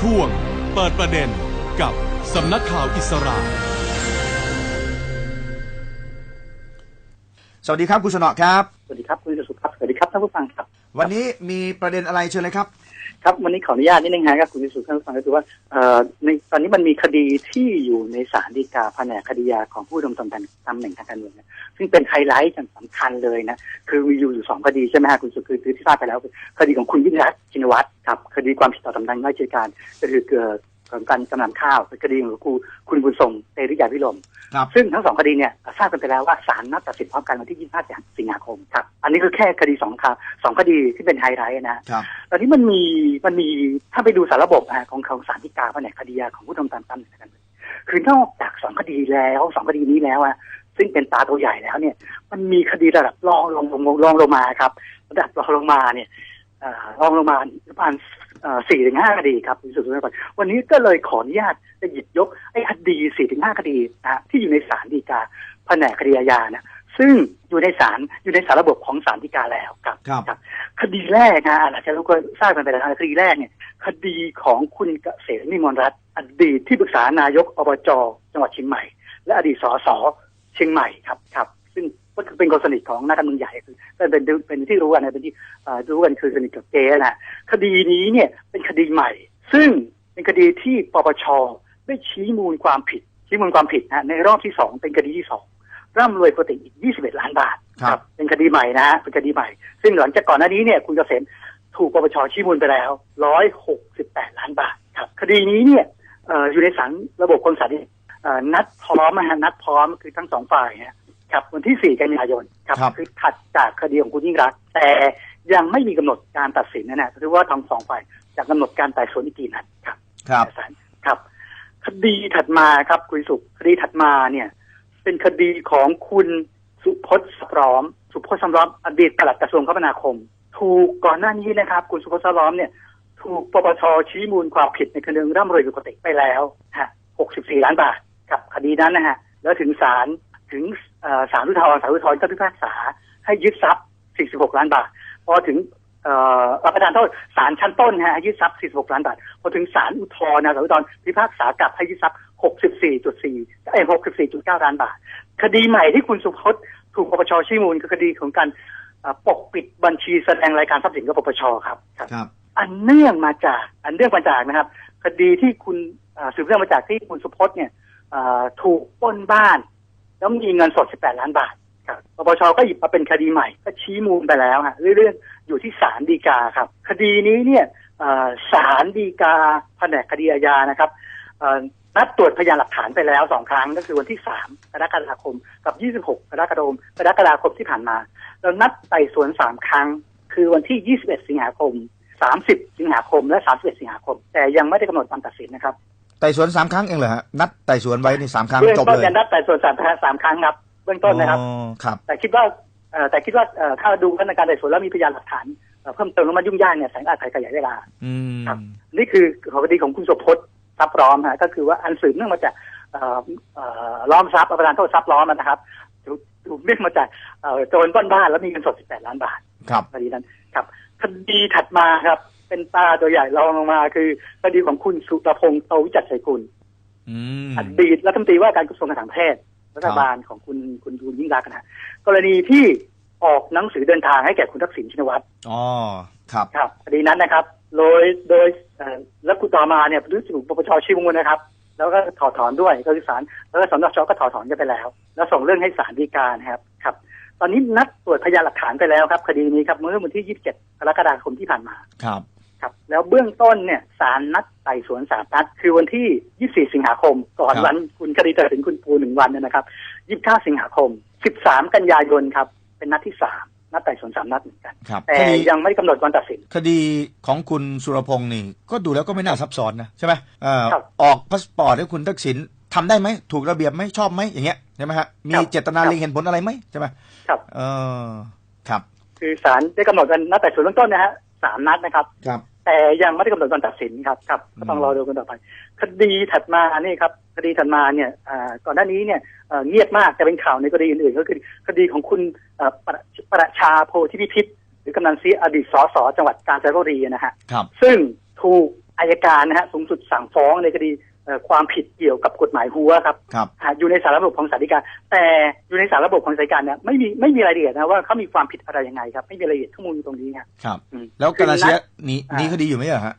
ช่วง เปิดประเด็นกับสำนักข่าวอิสราสวัสดีครับคุณสนอครับ สวัสดีครับคุณสุครับสวัสดีครับท่านผู้ฟังครับ วันนี้มีประเด็นอะไรเชิญเลยครับ ครับวันนี้ขออนุญาตนิดนึงครับคุณสุท่านผู้ฟังก็คือว่าเอ่อในตอนนี้มันมีคดีที่อยู่ในศาลฎีกาแผนกคดียาของผู้ดำรงตำแหน่งตำแหน่งทางการเมืองนะซึ่งเป็นไฮไลท์สำคัญเลยนะคือมีอยู่อยู่สองคดีใช่ไหมฮะคุณสุคือคือที่ทราบไปแล้วคือคดีของคุณยิ่งรักษณ์ชินวัตรครับคดีความผิดต่อตำแหน่งราชการก็คือเกิด ของการจำนำข้าวเป็นคดีของคุณคุณบุญทรงเตริยาพิรมครับ ซึ่งทั้งสองคดีเนี่ยทราบกันไปแล้วว่าศาลนัดตัดสินพร้อมกันวันที่ 25 สิงหาคมครับ อันนี้คือแค่คดีสองครับสองคดีที่เป็นไฮไลท์นะครับตอนนี้มันมีมันมีถ้าไปดูสารระบบอะของของศาลฎีกาแผนกคดียาของผู้ดำเนินตามตำแหน่งกันคือนอกจากสองคดีแล้วสองคดีนี้แล้วอะซึ่งเป็นตาตัวใหญ่แล้วเนี่ย มันมีคดีระดับรองลงลงลงรองลงมาครับ ระดับรองลงมาเนี่ยเอ่อรองลงมาประมาณ สี่ถึงห้าคดีครับคุณสุดท้ายวันนี้ก็เลยขออนุญาตจะหยิบยกไอ้คดีสี่ถึงห้าคดีนะฮะที่อยู่ในศาลฎีกาแผนกคดีอาญานะซึ่งอยู่ในศาลอยู่ในสารระบบของศาลฎีกาแล้วครับครับ คดีแรกนะอาจจะรู้ก็ทราบกันไปแล้วนะคดีแรกเนี่ยคดีของคุณเกษมนิมนต์รัตน์อดีตที่ปรึกษานายกอบจจังหวัดเชียงใหม่ และอดีตสสเชียงใหม่ครับครับซึ่ง ก็คือเป็นคนสนิทของนักการเมืองใหญ่คือเป็นเป็นเป็นที่รู้กันนะเป็นที่เอ่อรู้กันคือสนิทกับเจ๊นะคดีนี้เนี่ยเป็นคดีใหม่ ซึ่งเป็นคดีที่ปปชได้ชี้มูลความผิด ชี้มูลความผิดนะในรอบที่สองเป็นคดีที่สองร่ำรวยปกติอีก 21 ล้านบาทครับเป็นคดีใหม่นะฮะเป็นคดีใหม่ ซึ่งหลังจากก่อนหน้านี้เนี่ยคุณเกษมถูกปปชชี้มูลไปแล้ว 168 ล้านบาทครับคดีนี้เนี่ยเอ่ออยู่ในศาลระบบคนศาลเอ่อนัดพร้อมนะฮะนัดพร้อมคือทั้งสองฝ่ายฮะ ครับวันที่ 4 กันยายนครับครับ คือถัดจากคดีของคุณยิ่งรักษณ์แต่ยังไม่มีกำหนดการตัดสินนะนะคือว่าทั้งสองฝ่ายจะกำหนดการไต่สวนอีกกี่นัดครับ ครับ ศาลครับ คดีถัดมาครับคุณสุขคดีถัดมาเนี่ย เป็นคดีของคุณสุพจน์สพร้อม สุพจน์สพร้อมอดีตปลัดกระทรวงคมนาคม ถูกก่อนหน้านี้นะครับ คุณสุพจน์สพร้อมเนี่ย ถูกปปชชี้มูลความผิดในคดีร่ำรวยปกติไปแล้วฮะ64 ล้านบาทกับคดีนั้นนะฮะแล้วถึงศาล ถึงเอ่อศาลอุทธรณ์ศาลอุทธรณ์ก็พิพากษา ให้ยึดทรัพย์ 46 ล้านบาท พอถึงเอ่อประธานโทษศาลชั้นต้นฮะให้ยึดทรัพย์ 46 ล้านบาท พอถึงศาลอุทธรณ์นะศาลอุทธรณ์พิพากษากลับให้ยึดทรัพย์ 64.4เอ้ย64.9 ล้านบาท คดีใหม่ที่คุณสุพจน์ถูกปปชชี้มูลคือคดีของการเอ่อปกปิดบัญชีแสดงรายการทรัพย์สินกับปปชครับครับ ครับ อันเนื่องมาจาก อันเนื่องมาจากนะครับ คดีที่คุณเอ่อสืบเนื่องมาจากที่คุณสุพจน์เนี่ยเอ่อถูกปล้นบ้าน แล้วมีเงินสด 18 ล้านบาทครับปปชก็หยิบมาเป็นคดีใหม่ ก็ชี้มูลไปแล้วฮะเรื่องๆอยู่ที่ศาลฎีกาครับ คดีนี้เนี่ยศาลฎีกาแผนกคดีอาญานะครับนัดตรวจพยานหลักฐานไปแล้วสองครั้งก็คือวันที่3กรกฎาคม กับ26กรกฎาคมกรกฎาคมที่ผ่านมาแล้วนัดไต่สวนสามครั้ง คือวันที่21สิงหาคม30สิงหาคมและ31สิงหาคม แต่ยังไม่ได้กำหนดวันตัดสินนะครับ ไต่สวนสามครั้งเองเหรอฮะนัดไต่สวนไว้นี่สามครั้งเบื้องจบต้นเลยจะนัดไต่สวนสามสามครั้งครับเบื้องต้นนะครับ อ๋อครับ แต่คิดว่าเอ่อแต่คิดว่าเอ่อถ้าดูขั้นตอนการไต่สวนแล้วมีพยานหลักฐานเอ่อเพิ่มเติมแล้วมันยุ่งยากเนี่ยแสงอาจขยายเวลา อืม ครับ นี่คือของคดีของคุณสุพจน์ทรัพย์ร้อมฮะก็คือว่าอันสืบเนื่องมาจากเอ่อเอ่อล้อมทรัพย์ประธานโทษทรัพย์ล้อมนะครับถูกถูกเนื่องมาจากเอ่อโจรปล้นบ้านแล้วมีเงินสด 18 ล้านบาทครับ คดีนั้นครับคดีถัดมาครับ เป็นตาตัวใหญ่รองลงมาคือคดีของคุณสุรพงษ์โตวิจักรชัยกุลอืมอดีตรัฐมนตรีว่าการกระทรวงการต่างประเทศรัฐบาลของคุณคุณคุณยิ่งรักษณ์นะฮะกรณีที่ออกหนังสือเดินทางให้แก่คุณทักษิณชินวัตรอ๋อครับครับคดีนั้นนะครับ โดยโดยเอ่อแล้วคุณต่อมาเนี่ยรู้สึกปปชชี้มูลนะครับ แล้วก็ถอดถอนด้วยก็คือศาลแล้วก็สนชก็ถอดถอนกันไปแล้ว แล้วส่งเรื่องให้ศาลฎีกานะครับครับ ตอนนี้นัดตรวจพยานหลักฐานไปแล้วครับ คดีนี้ครับเมื่อวันที่ 27 กรกฎาคมที่ผ่านมาครับ ครับแล้วเบื้องต้นเนี่ยศาลนัดไต่สวนสามนัด คือวันที่ 24 สิงหาคม ก่อนครับ วันคุณคดีตัดสินคุณปูหนึ่งวันเนี่ยนะครับ 29 สิงหาคม 13 กันยายนครับ เป็นนัดที่สามนัดไต่สวนสามนัดเหมือนกัน ครับแต่คดียังไม่กำหนดวันตัดสิน คดีของคุณสุรพงศ์นี่ ก็ดูแล้วก็ไม่น่าซับซ้อนนะใช่ไหมเอ่อครับออกพาสปอร์ตให้คุณทักษิณทำได้ไหมถูกระเบียบไหมชอบไหมอย่างเงี้ยใช่ไหมฮะมีครับเจตนาครับเล็งเห็นผลอะไรไหมใช่ไหมครับ เออครับคือศาลได้กำหนดวันนัดไต่สวนเบื้องต้นนะฮะสามนัดนะครับ ครับ แต่ยังไม่ได้กำหนดวันตัดสินครับครับก็ต้องรอดูกันต่อไป คดีถัดมานี่ครับคดีถัดมาเนี่ยอ่าก่อนหน้านี้เนี่ยเอ่อเงียบมากแต่เป็นข่าวในคดีอื่นๆก็คือคดีของคุณเอ่อประประชาโพธิพิพิธหรือกำนันซีอดีตสสจังหวัดกาญจนบุรีนะฮะครับ ซึ่งถูกอายการนะฮะสูงสุดสั่งฟ้องในคดีเอ่อ ความผิดเกี่ยวกับกฎหมายหัวครับครับอ่าอยู่ในสารระบบของศาลฎีกาแต่อยู่ในสารระบบของศาลฎีกาเนี่ยไม่มีไม่มีรายละเอียดนะว่าเขามีความผิดอะไรยังไงครับไม่มีรายละเอียดข้อมูลอยู่ตรงนี้ครับครับอืมแล้วกาลาเซียหนีอ่าหนีคดีอยู่ไหมเหรอฮะ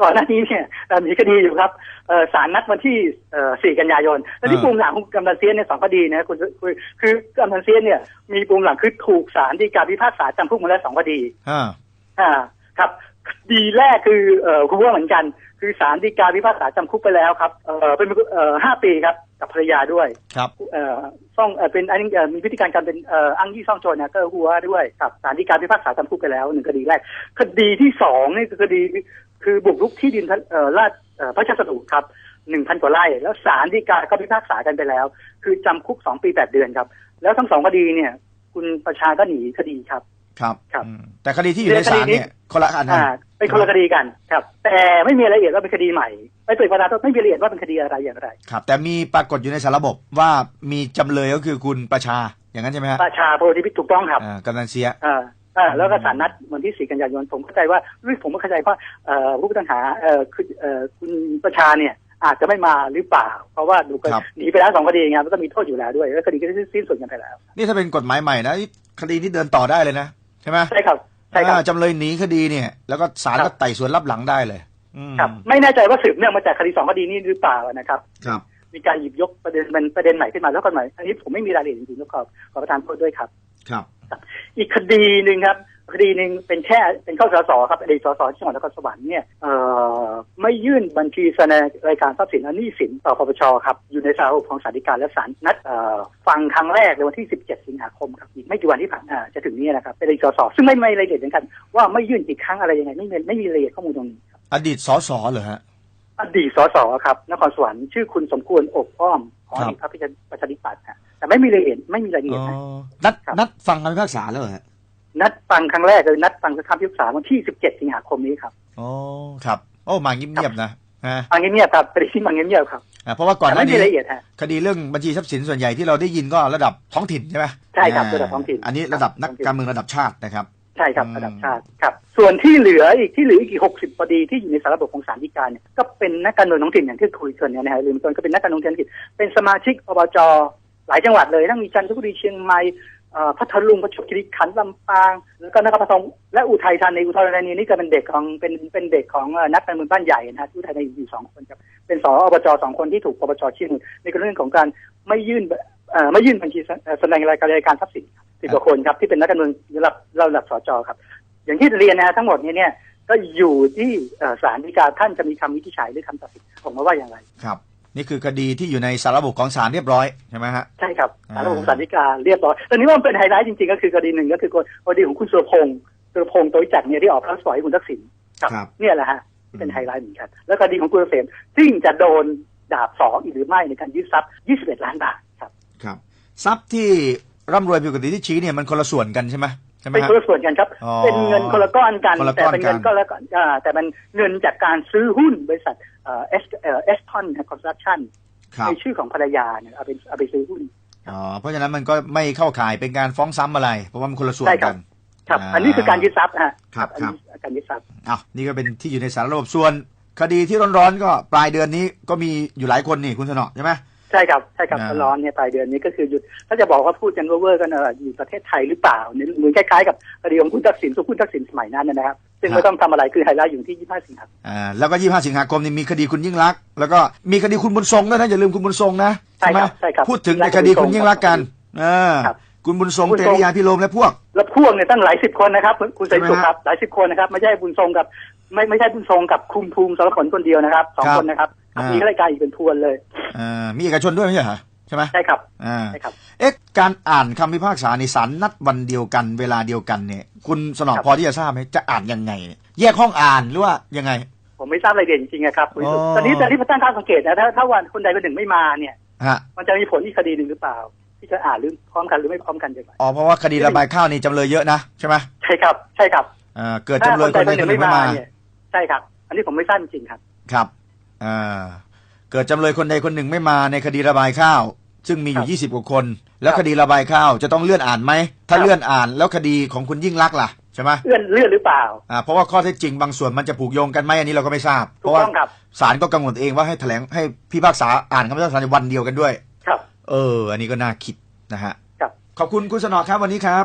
ก่อนหน้านี้เนี่ยเอ่อมีคดีอยู่ครับเอ่อศาลนัดวันที่เอ่อ4กันยายนและที่อ่าปูมหลังของกำนันเซียนเนี่ยสองคดีนะคุณคือคือกำนันเซียนเนี่ยมีปูมหลังคือถูกศาลฎีกาพิพากษาจำคุกมาแล้วสองคดีอ่าอ่าครับค ดีแรกคือเอ่อคุณว่าเหมือนกัน คือศาลฎีกาพิพากษาจำคุกไปแล้วครับเอ่อเป็นเอ่อห้าปีครับ กับภรรยาด้วยครับ เอ่อซ่องเอ่อเป็นอันนี้เอ่อมีพฤติการการเป็นเอ่ออ้างยี่ซ่องโจรนะก็หัวด้วยกับศาลฎีกาพิพากษาจำคุกไปแล้วหนึ่งคดีแรก คดีที่สองนี่คือคดีคือบุกรุกที่ดินทัเอ่อลาดเอ่อพระเจ้าสดุครับหนึ่งพันกว่าไร่ แล้วศาลฎีกาก็พิพากษากันไปแล้ว คือจำคุกสองปีแปดเดือนครับ แล้วทั้งสองคดีเนี่ย คุณประชาก็หนีคดีครับ ครับครับอืมแต่คดีที่อยู่ในศาลเนี่ยคนละอันนะอ่าเป็นคนละคดีกันครับ แต่ไม่มีรายละเอียดว่าเป็นคดีใหม่ไม่เปิดประเด็นไม่มีรายละเอียดว่าเป็นคดีอะไรอย่างไร ครับ แต่มีปรากฏอยู่ในสารระบบว่ามีจำเลยก็คือคุณประชาอย่างนั้นใช่ไหมฮะประชาโพธิพิตถูกต้องครับอ่ากำนันเซียอ่าอ่าแล้วก็ศาลนัดวันที่4กันยายนผมเข้าใจว่ารู้ผมก็เข้าใจว่าเอ่อผู้ต้องหาเอ่อคือเอ่อคุณประชาเนี่ยอาจจะไม่มาหรือเปล่า เพราะว่าดูกันครับหนีไปแล้วสองคดีไงมันก็มีโทษอยู่แล้วด้วยแล้วคดีก็สิ้นสุดกันไปแล้ว นี่ถ้าเป็นกฎหมายใหม่นะคดีที่เดินต่อได้เลยนะใช่ไหมใช่ครับใช่ครับอ่าจำเลยหนีคดีเนี่ย แล้วก็ศาลครัก็บไต่สวนรับหลังได้เลยอืมครับ ไม่แน่ใจว่าสืบเนื่องมาจากคดีสองคดีนี้หรือเปล่านะครับ ครับ มีการหยิบยกประเด็นเป็นประเด็นใหม่ขึ้นมาแล้วกฎหมายอันนี้ผมไม่มีรายละเอียดจริงๆแล้วขอขอประทานโทษด้วยครับ ครับ อีกคดีหนึ่งครับ คดีหนึ่งเป็นแค่เป็นข้อสสครับอดีตสสที่จังหวัดนครสวรรค์เนี่ยเอ่อไม่ยื่นบัญชีแสดงรายการทรัพย์สินและหนี้สินต่อปปชครับอยู่ในสารระบบของสาลฎีกาและศาลนัดเอ่อฟังครั้งแรกในวันที่ 17 สิงหาคมครับอีกไม่กี่วันที่ผ่านอ่าจะถึงนี้นะครับเป็นอดีตสสซึ่งไม่ไม่รายละเอียดเหมือนกัน ว่าไม่ยื่นกี่ครั้งอะไรยังไงไม่มีไม่มีรายละเอียดข้อมูลตรงนี้ครับอดีตสสเหรอฮะอดีตสสครับนครสวรรค์ชื่อคุณสมควรอบอ้อมของอดีตพรรคประชาธิปัตย์ฮะแต่ไม่มีรายละเอียดไม่มีรายละเอียดอ๋อนะนัดครับนัดฟังคำพิพากษาแล้วเหรอฮะ นัดฟังครั้งแรกเลยนัดฟังคำพิพากษาวันที่ 17 สิงหาคมนี้ครับอ๋อครับ โอ้มาเงียบๆนะฮะฟังเงียบๆครับคดีที่ฟังเงียบๆครับอ่าเพราะว่าก่อนหแต่น้าไม่มีนี้รายละเอียดฮะคดีเรื่องบัญชีทรัพย์สินส่วนใหญ่ที่เราได้ยินก็ระดับท้องถิ่นใช่ไหมใช่ครับาระดับท้องถิ่นอันนี้ระดับนักท้องถิ่นการเมืองระดับชาตินะครับใช่ครับอืมระดับชาติครับ ส่วนที่เหลืออีกที่เหลืออีกกี่60คดีที่อยู่ในสารระบบของศาลฎีกาเนี่ยก็เป็นนักการเมืองท้องถิ่นอย่างที่คุยกันเนี่ยนะฮะลืมต้นก็เป็นนักการเมืองท้องถิ่นเป็นสมาชิกอบจหลายจังหวัดเลยทั้งมีจันทบุรีเชียงใหม่เอ่อ พัทลุงประจวบคีรีขันธ์ลำปางแล้วก็นครปฐมและอุทัยธานีอุทัยธานีนี่ก็เป็นเด็กของเป็นเป็นเด็กของนักการเมืองบ้านใหญ่นะฮะอุทัยธานีอยู่สองคนครับเป็นสอบจสองคนที่ถูกปปชชี้มูลในเรื่องของการไม่ยื่นไม่ยื่นบัญชีแสดงรายการรายการทรัพย์สินสิบกว่าคนครับที่เป็นนักการเมืองระดับระดับสจครับ อย่างที่เรียนนะฮะทั้งหมดนี้เนี่ยก็อยู่ที่ศาลฎีกาท่านจะมีคำวินิจฉัยหรือคำตัดสินออกมาว่าอย่างไรครับ นี่คือคดีที่อยู่ในสารระบบของศาลเรียบร้อยใช่ไหมฮะใช่ครับอ่าสารระบบศาลฎีกาเรียบร้อยตอนนี้ว่ามันเป็นไฮไลท์จริงๆ ก็คือคดีหนึ่งก็คือกรณีของคุณสุรพงศ์สุรพงศ์ตัววิจักรเนี่ยที่ออกพระสปอยให้คุณทักษิณครับครับเนี่ยแหละฮะที่เป็นไฮไลท์เหมือนกันแล้วคดีของคุณเกษมซึ่งจะโดนดาบสองอีกหรือไม่ในการยึดทรัพย์ 21 ล้านบาทครับครับทรัพย์ที่ร่ำรวยผิดปกติที่ชี้เนี่ยมันคนละส่วนกันใช่ไหมใช่ไหมเป็นฮะคนละส่วนกันครับอ๋อเป็นเงินคนละก้อนกันคนละก้แต่อนเป็นเงินกันก็ละก้อนอ่าแต่มันเงินจากการซื้อหุ้นบริษัท เอ่อเอสเอ่อเอสทอนคอนสตรักชั่นครับในชื่อของภรรยาเนี่ยเอาไปเอาไปซื้อหุ้นอ๋อเพราะฉะนั้นมันก็ไม่เข้าข่ายเป็นการฟ้องซ้ำอะไร เพราะว่ามันคนละส่วนใช่ครักับนครับอ่าอันนี้คือการยึดทรัพย์ฮะครับอันนี้การยึดทรัพย์อ้าวนี่ก็เป็นที่อยู่ในสารระบบส่วน คดีที่ร้อนๆก็ปลายเดือนนี้ก็มีอยู่หลายคนนี่คุณสนอใช่ไหม ใช่ครับใช่ครับอ่า ร้อนเนี่ยปลายเดือนนี้ก็คือหยุด ถ้าจะบอกว่าพูดกันเวอร์ๆกันเอออยู่ประเทศไทยหรือเปล่าเนี่ยเหมือนคล้ายๆกับคดีของคุณทักษิณสุคุณทักษิณสมัยนั้นนะนะครับซึ่งไม่ต้องทำอะไรคือไฮไลท์อยู่ที่ 25 สิงหาคม อ่าแล้วก็ยี่ห้าสิงหาคมนี่มีคดีคุณยิ่งรักษณ์แล้วก็มีคดีคุณบุญทรงด้วยนะอย่าลืมคุณบุญทรงนะใช่ไหมครับใช่ครับพูดถึงในคดีคุณยิ่งรักษณ์กันอ่าครับคุณบุญทรงคุณเตทรง รียาพิโรมและพวก แล้วพวกเนี่ยตั้งหลายสิบคนนะครับคุณคุณเสรีสุขใช่ไหมฮะครับหลายสิบคนนะครับไม่ใช่บุญทรงกับ ไม่ไม่ใช่บุญทรงกับคุมภูมิสารผลคนเดียวนะครับสองครับ คนนะครับ อ่ามีมีรายการอีกเป็นทวนเลยอ่ามีเอกชนด้วยไม่ใช่เหรอใช่ไหมใช่ครับอ่าใช่ครับ เอ๊ะการอ่านคำพิพากษาในศาลนัดวันเดียวกัน เวลาเดียวกันเนี่ย คุณสนอครับพอที่จะทราบไหมจะอ่านยังไงเนี่ยแยกห้องอ่านหรือว่ายังไง ผมไม่ทราบรายละเอียดจริงๆนะครับคุณวิสุทธิ์อ๋อตอนนี้ตอนนี้ผมตั้งข้อสังเกตนะถ้าถ้าวันคนใดคนหนึ่งไม่มาเนี่ยฮะมันจะมีผลอีกคดีหนึ่งหรือเปล่า ที่จะอ่านหรือพร้อมกันหรือไม่พร้อมกันอย่างไรอ๋อเพราะว่าคดีระบายข้าวนี่จำเลยเยอะนะใช่ไหมใช่ครับใช่ครับอ่าเกิดจำเลยคนใดคนหนึ่งไม่มาเนี่ยใช่ครับ อันนี้ผมไม่ทราบจริงๆครับครับอ่า เกิดจำเลยคนใดคนหนึ่งไม่มาในคดีระบายข้าว ซึ่งมีอครัยู่บ20 กว่าคน แล้วคดีระบายข้าวจะต้องเลื่อนอ่านไหม ถ้าครับ เลื่อนอ่านแล้วคดีของคุณยิ่งรักษณ์ล่ะใช่ไหมเอื้อนเลื่อนหรือเปล่า อ่าเพราะว่าข้อเท็จจริงบางส่วนมันจะผูกโยงกันไหมอันนี้เราก็ไม่ทราบ เพถูกราะว่าต้องครับ ศาลก็กำหนดเองว่าให้แถลงให้พิพากษาอ่านคำพิพากษาในวันเดียวกันด้วย ครับ เออ อันนี้ก็น่าคิดนะฮะครับ ขอบคุณคุณสนอครับวันนี้ครับ